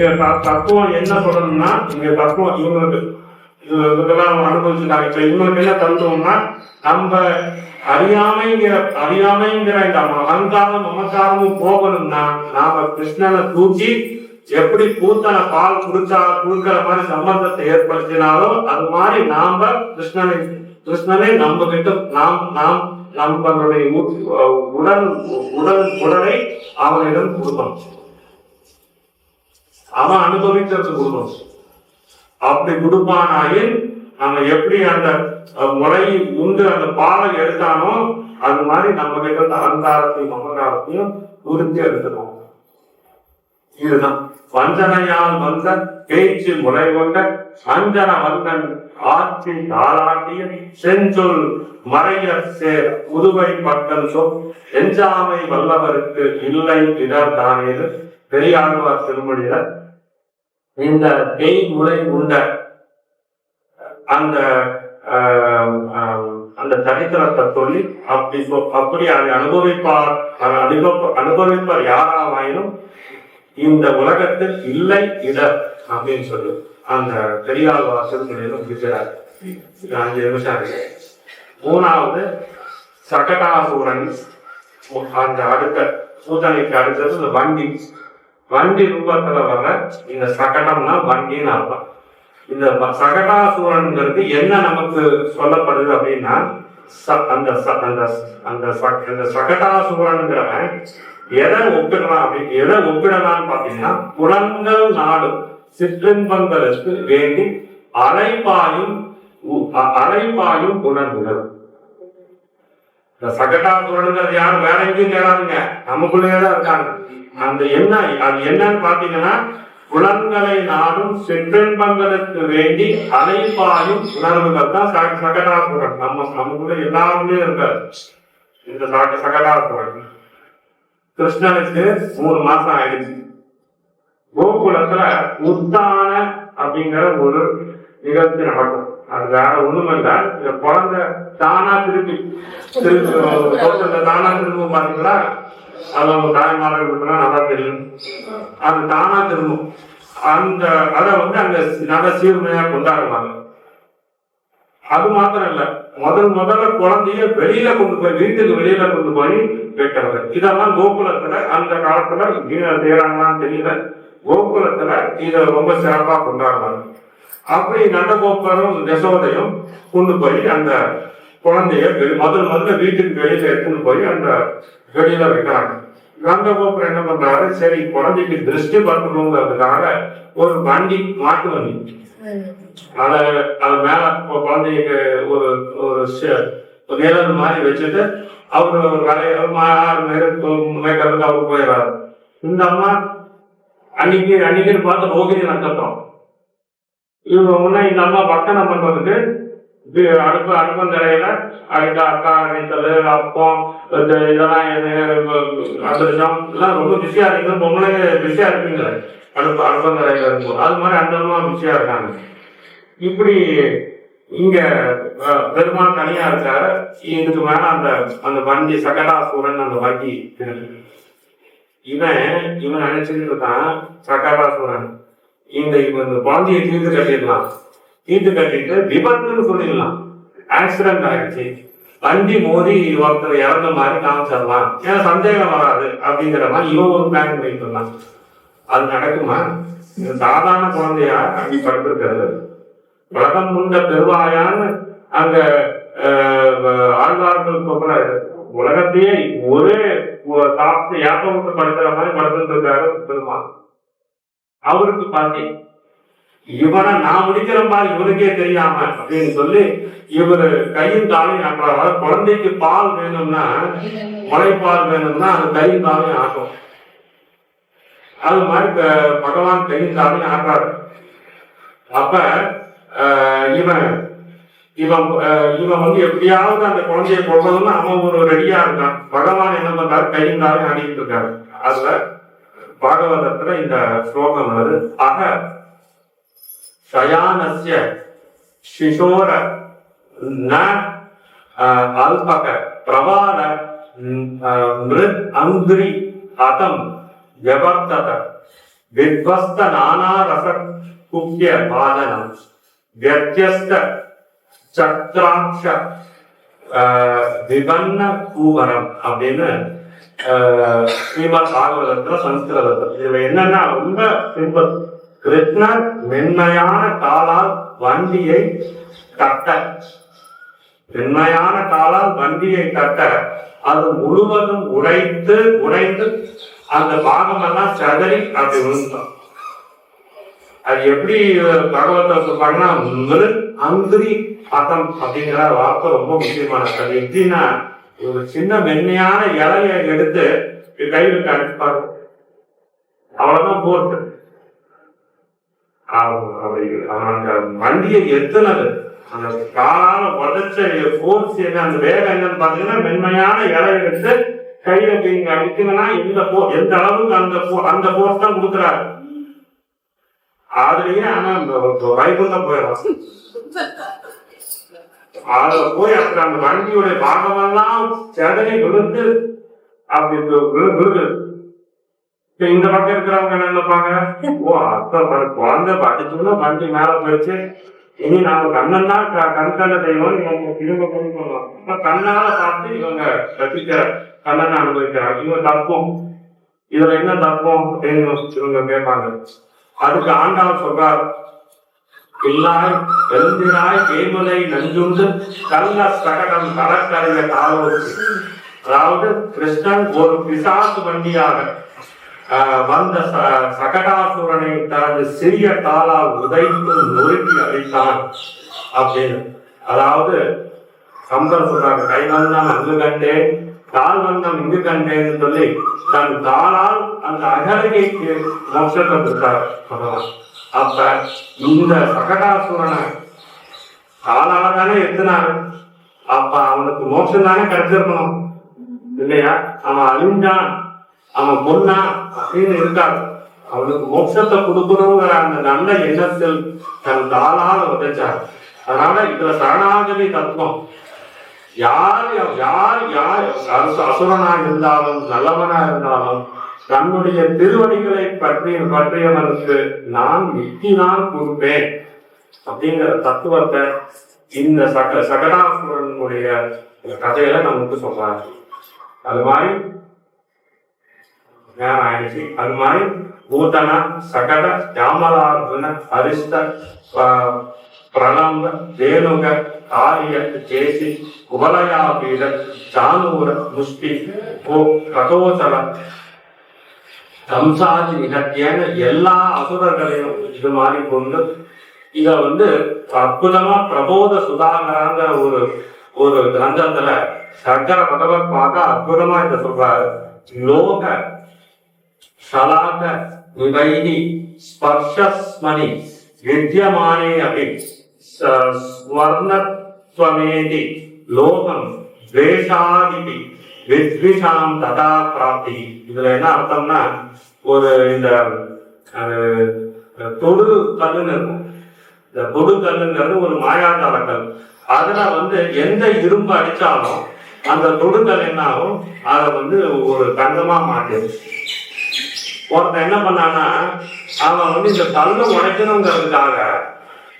இங்க தத்துவம் என்ன சொல்லணும்னா இங்க தத்துவம் இவங்களுக்கு இது இதெல்லாம் அனுபவிச்சுட்டாங்க இப்ப இவங்களுக்கு என்ன தத்துவம்னா நம்ம அறியாமைங்கிற அறியாமைங்கிற இந்த அகங்காரம் மமக்காரமும் போகணும்னா நாம கிருஷ்ணனை தூக்கி எப்படி பூத்தனை பால் குடிச்சா குடுக்கிற மாதிரி சம்பந்தத்தை ஏற்படுத்தினாலோ அது மாதிரி நாம கிருஷ்ணனை கிருஷ்ணனை நம்ம கிட்ட நாம் நாம் நம்மளுடைய உடல் உடல் உடலை அவனிடம் கொடுக்கணும். அவன் அனுபவிக்கிறது கொடுக்கணும் அப்படி கொடுப்பானாயின் நம்ம எப்படி அந்த அஹ், முறை உண்டு அந்த பாலை எடுத்தானோ அது மாதிரி நம்ம கிட்ட இருந்த அகங்காரத்தையும் மமகாரத்தையும் உறுதி எடுத்துக்கணும். இதுதான். வஞ்சனையால் வந்த பேச்சு முறை கொண்ட அஞ்சன வந்தன் ஆட்சி தாளாட்டிய செஞ்சொல் மறைய சேர் புதுவை பட்டன் சொல் எஞ்சாமை வல்லவருக்கு இல்லை இடர் தானேது பெரியாழ்வார் திருமொழியில இந்த பேய் முறை உண்ட அந்த ஆஹ், அந்த சரித்திரத்தை சொல்லி அப்படி அப்படி அதை அனுபவிப்பார் அதை அனுபவ- அனுபவிப்பார் யாராவாயினும் இந்த உலகத்தில் இல்லை இட அப்படின்னு சொல்லி அந்த பெரியார் வாசல்களிலும் இருக்கிறார் அஞ்சு நிமிஷம் மூணாவது சகடாசூரன் அந்த அடுத்த சூதனைக்கு அடுத்தது இந்த வண்டி. வண்டி ரூபத்துல வர்ற இந்த சகடம்னா வண்டின்னு அர்த்தம். இந்த வ- சகடாசுரன்ங்கிறது என்ன நமக்கு சொல்லப்படுது அப்படின்னா ச- அந்த அந்த அந்த ச- அந்த சகடாசுரன்கிறவன் எதை ஒப்பிடலாம் அப்படி எதை ஒப்பிடலாம்னு பாத்தீங்கன்னா புலன்கள் நாடும் சிற்றின்பங்களுக்கு வேண்டி அலைப்பாயும் உ- அலைப்பாயும் புலன்கள். இந்த சகடாசுரனுங்கிறது யாரும் வேற எங்கேயும் தேடாதுங்க. நமக்குள்ளேயே தான் இருக்காங்க. அந்த என்ன அது என்னன்னு பாத்தீங்கன்னா புலன்களை நாடும் சிற்றின்பங்களுக்கு வேண்டி அலைப்பாயும் உணர்வுகள் தான் சக- சகடாசுரன் நம்ம நமக்குள்ள எல்லாருமே இருக்காரு இந்த சக சகடாசுரன் கிருஷ்ணனுக்கு மூணு மாசம் ஆயிடுச்சு. கோகுலத்துல உத்தான அப்படிங்கிற ஒரு நிகழ்ச்சி நடக்கும். அது வேற ஒண்ணுமில்ல இந்த குழந்தை தானா திருப்பி திருப்பி தோட்டத்துல தானா திரும்பும் பாத்தீங்களா? அது அவங்க தாய்மார்கள் நல்லா தெரியும். அது தானா திரும்பும். அந்த அதை வந்து அந்த நல்ல சீர்மையா கொண்டாடுவாங்க. அது மாத்திரம் இல்ல முதல் முதல்ல குழந்தைய வெளியில கொண்டு போய் வீட்டுக்கு வெளியில கொண்டு போய் வைக்கிறது இதெல்லாம் கோகுலத்துல அந்த காலத்துல செய்யறாங்களான்னு தெரியல. கோகுலத்துல இத ரொம்ப சிறப்பா கொண்டாடுறாங்க அப்படி நந்தகோபரும் யசோதையும் கொண்டு போய் அந்த குழந்தைய முதல் முதல்ல வீட்டுக்கு வெளியில எடுத்துன்னு போய் அந்த வெளியில வைக்கிறாங்க நந்தகோபுரம் என்ன பண்றாரு? சரி குழந்தைக்கு திருஷ்டி பார்க்கணுங்கிறதுக்காக ஒரு வண்டி மாட்டு வண்டி. அத அது மேல குழந்தைக்கு ஒரு ஒரு நிழல் மாதிரி வச்சுட்டு அவரு ஒரு வேலையை மாறு அவரு போயிடுறாரு. இந்த அம்மா அன்னைக்கு அன்னைக்குன்னு பார்த்து ரோகிணி நட்சத்திரம். இவங்க முன்னே இந்த அம்மா பக்தனை பண்றதுக்கு அடுப்பு அடுப்பு நிலையில அடிக்கா அக்கா நீச்சல் அப்பம் இந்த இதெல்லாம் அதிரசம் இதெல்லாம் ரொம்ப பிஸியா இருக்கு பொம்பளைங்க பிஸியா இருப்பீங்களே அடுப்பு அடுப்பந்தரையில இருக்கும் அது மாதிரி அந்த அம்மா பிஸியா இருக்காங்க. இப்படி இங்க பெருமாள் தனியா இருக்காரு. இதுக்கு மேல அந்த அந்த வண்டி சகடாசூரன் அந்த வண்டி இவன் இவன் நினைச்சிட்டு இருக்கான் சகடாசூரன் இந்த இவன் இந்த குழந்தையை தீர்த்து கட்டிடலாம். தீர்த்து கட்டிட்டு விபத்துன்னு சொல்லிடலாம். ஆக்சிடென்ட் ஆயிடுச்சு. வண்டி மோதி ஒருத்தர் இறந்த மாதிரி காமிச்சிடலாம். ஏன்னா சந்தேகம் வராது அப்படிங்கிற மாதிரி இவன் ஒரு பிளான் பண்ணிட்டு இருந்தான் அது நடக்குமா? இது சாதாரண குழந்தையா அப்படி படுத்திருக்கிறது. உலகம் முண்ட பெருவாயான்னு அங்க ஆழ்வார்கள் சொல்ற உலகத்தையே ஒரே ஒரு சாப்பிட்டு யாப்பம் விட்டு மாதிரி படுத்துட்டு இருக்காரு பெருமாள். அவருக்கு பாத்தி இவனை நான் முடிக்கிறேன் பாரு இவனுக்கே தெரியாம அப்படின்னு சொல்லி இவரு கையும் தாலையும் ஆக்குறாரு. குழந்தைக்கு பால் வேணும்னா முளைப்பால் வேணும்னா அது கையும் தாலையும் ஆகும் அது மாதிரி பகவான் கையும் தாலையும் ஆக்குறாரு. அப்ப இவன் இவன் இவன் வந்து எப்படியாவது அந்த குழந்தைய கொள்ளணும்னு அவன் ஒரு ரெடியா இருக்கான். பகவான் என்ன பண்றாரு? கையும் தாலையும் ஆடிட்டு இருக்காரு. அதுல பாகவதத்துல இந்த ஸ்லோகம் வருது. அக சயானசிய சிசோர ந அல்பக பிரவார மிருத் அங்கிரி அதம் விவர்த்தத. வித்வஸ்த நானாரச குக்கிய பாதனம் வியத்தியஸ்த சக்ராட்ச விபன்ன கூவரம் அப்படின்னு ஸ்ரீமத் பாகவதத்துல சம்ஸ்கிருதத்துல இதுல என்னன்னா ரொம்ப சிம்பிள் கிருஷ்ணர் மென்மையான காலால் வண்டியை கட்ட. மென்மையான காலால் வண்டியை கட்ட. அது முழுவதும் உடைத்து உடைத்து அந்த பாகமெல்லாம் சதறி அப்படி விழுந்தோம் அது எப்படி பகவத்தை சொல்றாங்கன்னா மிரு அங்கிரி அகம் அப்படிங்கிற வார்த்தை ரொம்ப முக்கியமான. அது எப்படின்னா ஒரு சின்ன மென்மையான இலைய எடுத்து கையில் அடிப்பாரு அவ்வளவுதான் போட்டு. அவன் அவன் அந்த வண்டியை எத்துனது அந்த காலால உடச்ச போர்ஸ் என்ன அந்த வேகம் என்னன்னு பாத்தீங்கன்னா மென்மையான இலை எடுத்து கையில நீங்க அடித்தீங்கன்னா இந்த போ எந்த அளவுக்கு அந்த போ- அந்த போர்ஸ் தான் கொடுக்குறாரு. அதுலயே ஆனா வைகுண்டம் போயிடும். போய் அப்புறம் அந்த வண்டியுடைய பாகமெல்லாம் செதறி விழுந்து அப்படி விழுது. இந்த பக்கம் இருக்கிறவங்க என்ன நினைப்பாங்க? ஓ அப்ப குழந்தை படிச்சுன்னா வண்டி மேல போயிடுச்சு. இனி நம்ம கண்ணன்னா க- கண் கண்ட தெய்வம் இவங்க திரும்ப கொண்டு போகலாம் கண்ணால பார்த்து இவங்க ரசிக்கிற கண்ணனை அனுபவிக்கிறாங்க. இவங்க தப்பும். இதுல என்ன தப்பும் அப்படின்னு யோசிச்சு இவங்க கேட்பாங்க. அதுக்கு ஆண்டாள் சொல்றார் இல்லாய் எழுந்திராய் கேமலை நஞ்சுண்டு கள்ள சகடம் கடற்கரைய காலோச்சு அதாவது கிருஷ்ணன் ஒரு பிசாசு வண்டியாக ஆஹ், வந்த ச- சகடாசுரனை தனது சிறிய காலால் உதைத்து நொறுக்கி அழித்தான் அப்படின்னு. அதாவது கம்பர் சொல்றாங்க கை வந்தம் அங்கு கண்டேன் கால் வந்தம் இங்கு கண்டேன்னு சொல்லி தன் காலால் அந்த அகலைக்கு மோட்சத்தை கொடுத்தார். பகவான் அப்ப இந்த சகடாசுரனை காலால தானே எத்தினாரு. அப்ப அவனுக்கு மோட்சம் தானே கிடைச்சிருக்கணும். இல்லையா? அவன் அழிஞ்சான் அவன் பொண்ணான் அப்படின்னு இருக்காரு. அவனுக்கு மோட்சத்தை கொடுக்கணுங்கிற அந்த நல்ல எண்ணத்தில் தன் காலால் உதைச்சார். அதனால இதுல சரணாகதி தத்துவம். யார் யார் யார் அரசு அசுரனா இருந்தாலும் நல்லவனா இருந்தாலும் தன்னுடைய திருவடிகளை பற்றி பற்றியவனுக்கு நான் நித்தினால் கொடுப்பேன். அப்படிங்கிற தத்துவத்தை இந்த சக சகடாசுரனுடைய கதையில நமக்கு சொல்றாரு. அது மாதிரி நேரம் ஆயிடுச்சு. அது மாதிரி பூதன சகட யாமலார்ஜுன அரிஷ்ட பிரணம்ப வேணுக காரிய கேசி குவலயாபீட சானூர முஷ்டி கோ கதோசல கம்சாதி நிகழ்த்தியான எல்லா அசுரர்களையும் இது மாதிரி கொண்டு இத வந்து அற்புதமா பிரபோத சுதாகராங்கிற ஒரு ஒரு கிரந்தத்துல சங்கர பகவத் பார்க்க அற்புதமா இத சொல்றாரு. லோக சலாக விவைதி ஸ்பர்ஷஸ்மணி வித்தியமானே அபி ஸ்வர்ணத்வமேதி லோகம் துவேஷாதிபி வித்விஷாம் ததா பிராப்தி. இதுல என்ன அர்த்தம்னா ஒரு இந்த தொடு கல்லுன்னு இருக்கும். இந்த தொடு கல்லுங்கிறது ஒரு மாயாஜால கல். அதுல வந்து எந்த இரும்பு அடிச்சாலும் அந்த தொடுக்கல் என்ன ஆகும்? அதை வந்து ஒரு தங்கமா மாற்றிடும் ஒருத்தன் என்ன பண்ணான்னா அவன் வந்து இந்த கல்லை உடைக்கணுங்கிறதுக்காக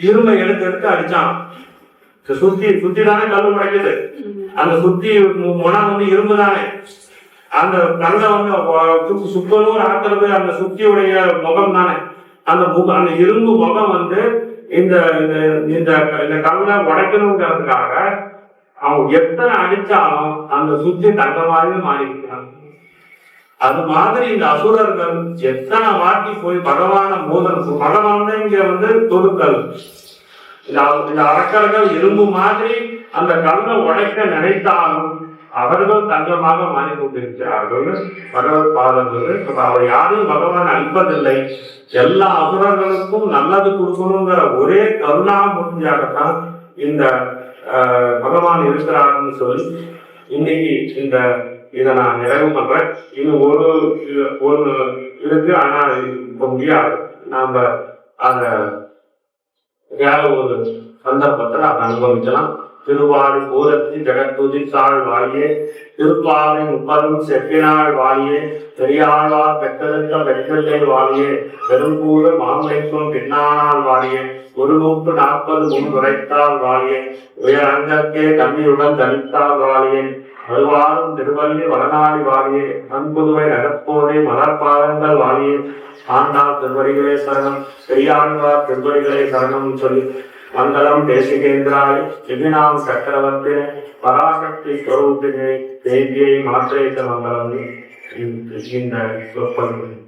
இரும்பை எடுத்து எடுத்து அடிச்சான். சுத்தி சுத்தி தானே கல் உடைக்குது. அந்த சுத்தி முனை வந்து இரும்பு தானே அந்த கண்ணை வந்து வ- சு- அந்த சுத்தியுடைய முகம் தானே. அந்த முகம் அந்த இரும்பு முகம் வந்து இந்த இந்த- இந்த இந்த கல்லை உடைக்கணுங்கிறதுக்காக அவன் எத்தனை அடிச்சாலும் அந்த சுத்தி தங்க மாதிரியே மாறிக்கிறான் அது மாதிரி இந்த அசுரர்கள் எத்தனை வாட்டி போய் பகவான மோதல் பகவான் இங்க வந்து தொடுக்கல். இந்த அ- இந்த அரக்கர்கள் இரும்பு மாதிரி அந்த கல்லை உடைக்க நினைத்தாலும் அவர்கள் தங்கமாக மாறி கொண்டிருக்கிறார்கள் பகவத் பாதங்கள் அவர் யாரும் பகவான் அழிப்பதில்லை. எல்லா அசுரர்களுக்கும் நல்லது கொடுக்கணுங்கிற ஒரே கருணா கருணாமூர்த்தியாகத்தான் இந்த ஆஹ், பகவான் இருக்கிறார்னு சொல்லி இன்னைக்கு இந்த இதை நான் நிறைவு பண்றேன். இது ஒரு ஒரு இருக்கு ஆனா அது முடியாது. நாம அந்த வேற ஒரு சந்தர்ப்பத்தில் அதை அனுபவிக்கலாம். திருவாரி பூரத்தி ஜெகத்துதித்தாள் வாழியே திருப்பாவை முப்பதும் செப்பினாள் வாழியே பெரியாழ்வார் பெற்றெடுத்த வெற்றிலை வாழியே பெரும்பூர மாமலைக்கும் பின்னானால் வாழியே ஒரு நூற்று நாற்பது முன் உரைத்தால் வாழியே உயரங்கற்கே கம்மியுடன் தனித்தால் வாழியே அழுவாரும் திருவள்ளி வடநாடி வாழியே அன்புதுவை நடப்போதே மலர்பாதங்கள் வாழியே ஆண்டாள் திருவடிகளே சரணம் பெரியாழ்வார் திருவடிகளே சரணம் சொல்லி மங்களம் தேசிகேந்திராய திகினாம் சக்கரவர்த்தினே பராசக்தி ஸ்வரூபினே தேவியை மாற்றேத்த மங்களம். இந்த சொற்பொழிவு